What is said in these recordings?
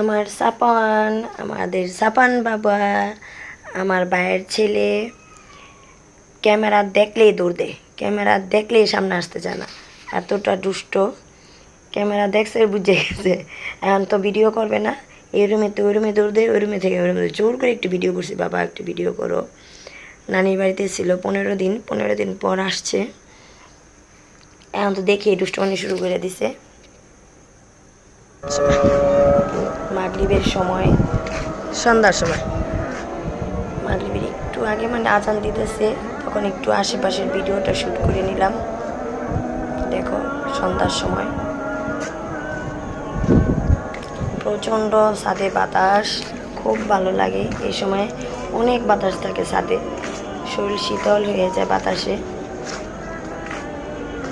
আমার সাপান, আমাদের সাপান বাবা, আমার ভাইয়ের ছেলে। ক্যামেরা দেখলেই দৌড় দেয় ক্যামেরা দেখলেই সামনে আসতে চায় না। এতটা দুষ্ট। ক্যামেরা দেখছে, বুঝে গেছে। এখন তো ভিডিও করবে না। এই রুমে তো ওই রুমে দৌড় দেয় ওই রুমে থেকে ওই রুমে জোর করে একটু ভিডিও করছি, বাবা, একটু ভিডিও করো। নানির বাড়িতে ছিল পনেরো দিন পনেরো দিন পর আসছে। এখন তো দেখি দুষ্টমানি শুরু করে দিছে। মাগরিবের সময়। সন্ধ্যার সময়। মাগরিবের একটু আগে মানে আজান দিতেছে তখন একটু আশেপাশের ভিডিওটা শ্যুট করে নিলাম। দেখো সন্ধ্যার সময়। প্রচণ্ড ছাদে বাতাস খুব ভালো লাগে এই সময়। অনেক বাতাস থাকে ছাদে। শরীর শীতল হয়ে যায় বাতাসে।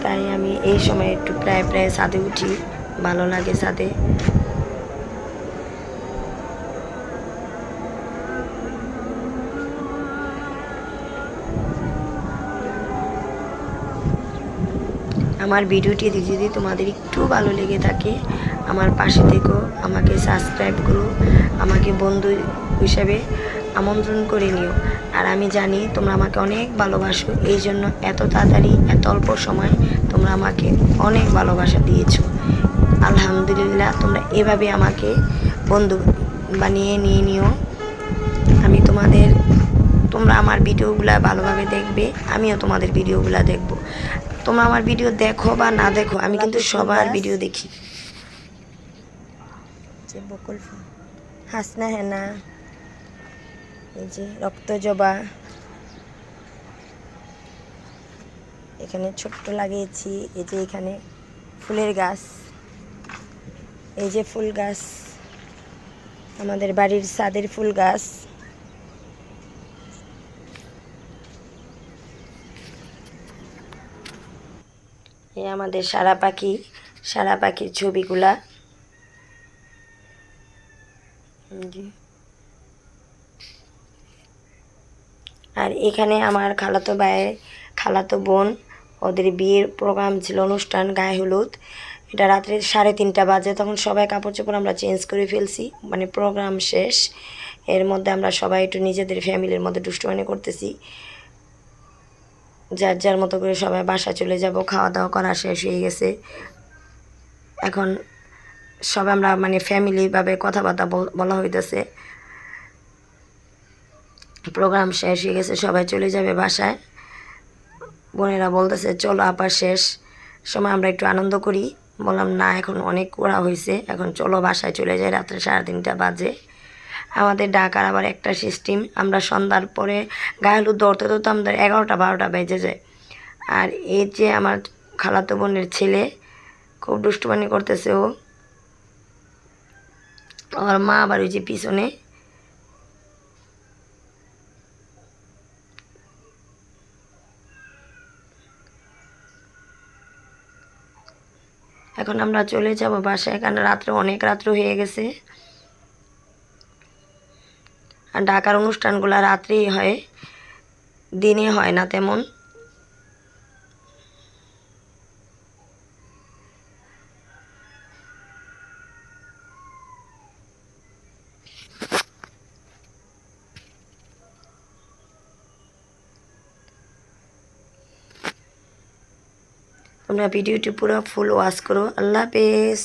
তাই আমি এই সময় একটু প্রায় প্রায় ছাদে উঠি ভালো লাগে ছাদে। আমার ভিডিওটি যদি তোমাদের একটু ভালো লেগে থাকে, আমার পাশে থেকো, আমাকে সাবস্ক্রাইব করো, আমাকে বন্ধু হিসাবে আমন্ত্রণ করে নিও। আর আমি জানি তোমরা আমাকে অনেক ভালোবাসো এই জন্য এত তাড়াতাড়ি, এত অল্প সময় তোমরা আমাকে অনেক ভালোবাসা দিয়েছ। আলহামদুলিল্লাহ, তোমরা এভাবে আমাকে বন্ধু বানিয়ে নিয়ে নিও। আমি তোমাদের, তোমরা আমার ভিডিওগুলো ভালোভাবে দেখবে, আমিও তোমাদের ভিডিওগুলো দেখব। তোমরা আমার ভিডিও দেখো বা না দেখো আমি কিন্তু সবার ভিডিও দেখি। যে বকুল ফুল। হাসনা হেনা এই যে রক্ত জবা। এখানে ছোট্ট লাগিয়েছি এই যে এখানে ফুলের গাছ। এই যে ফুল গাছ আমাদের বাড়ির সাদের ফুল গাছ। এই আমাদের সারা পাখি, সারা পাখির ছবিগুলা। আর এখানে আমার খালাতো ভাই খালাতো বোন, ওদের বিয়ের প্রোগ্রাম ছিল অনুষ্ঠান গায়ে হলুদ। এটা রাত্রে সাড়ে তিনটা বাজে, তখন সবাই কাপড় চোপড় আমরা চেঞ্জ করে ফেলছি মানে প্রোগ্রাম শেষ। এর মধ্যে আমরা সবাই একটু নিজেদের ফ্যামিলির মধ্যে দুষ্টুমানি করতেছি। যার যার মতো করে সবাই বাসা চলে যাব খাওয়া দাওয়া করা শেষ হয়ে গেছে। এখন সবাই আমরা মানে ফ্যামিলিভাবে কথাবার্তা বল- বলা হইতেছে। প্রোগ্রাম শেষ হয়ে গেছে, সবাই চলে যাবে বাসায়। বোনেরা বলতেছে, চলো আবার শেষ। সময় আমরা একটু আনন্দ করি। বললাম, না, এখন অনেক করা হয়েছে এখন চলো বাসায় চলে যাই, রাত্রে সাড়ে তিনটা বাজে। আমাদের ডাকার আবার একটা সিস্টেম আমরা সন্ধ্যার পরে গায়ে হলুদ দৌড়তে দৌড়তে আমাদের এগারোটা, বারোটা বেজে যায়। আর এই যে আমার খালাতো বোনের ছেলে, খুব দুষ্টুমানি করতেছে ও। ওর মা আবার ওই যে পিছনে। এখন আমরা চলে যাব বাসায়, কারণ রাত্রে অনেক রাত্র হয়ে গেছে। আর ঢাকার অনুষ্ঠানগুলো রাত্রেই হয়, দিনে হয় না তেমন। তোমরা ভিডিওটি পুরো ফুল ওয়াশ করো। আল্লাহ হাফেজ।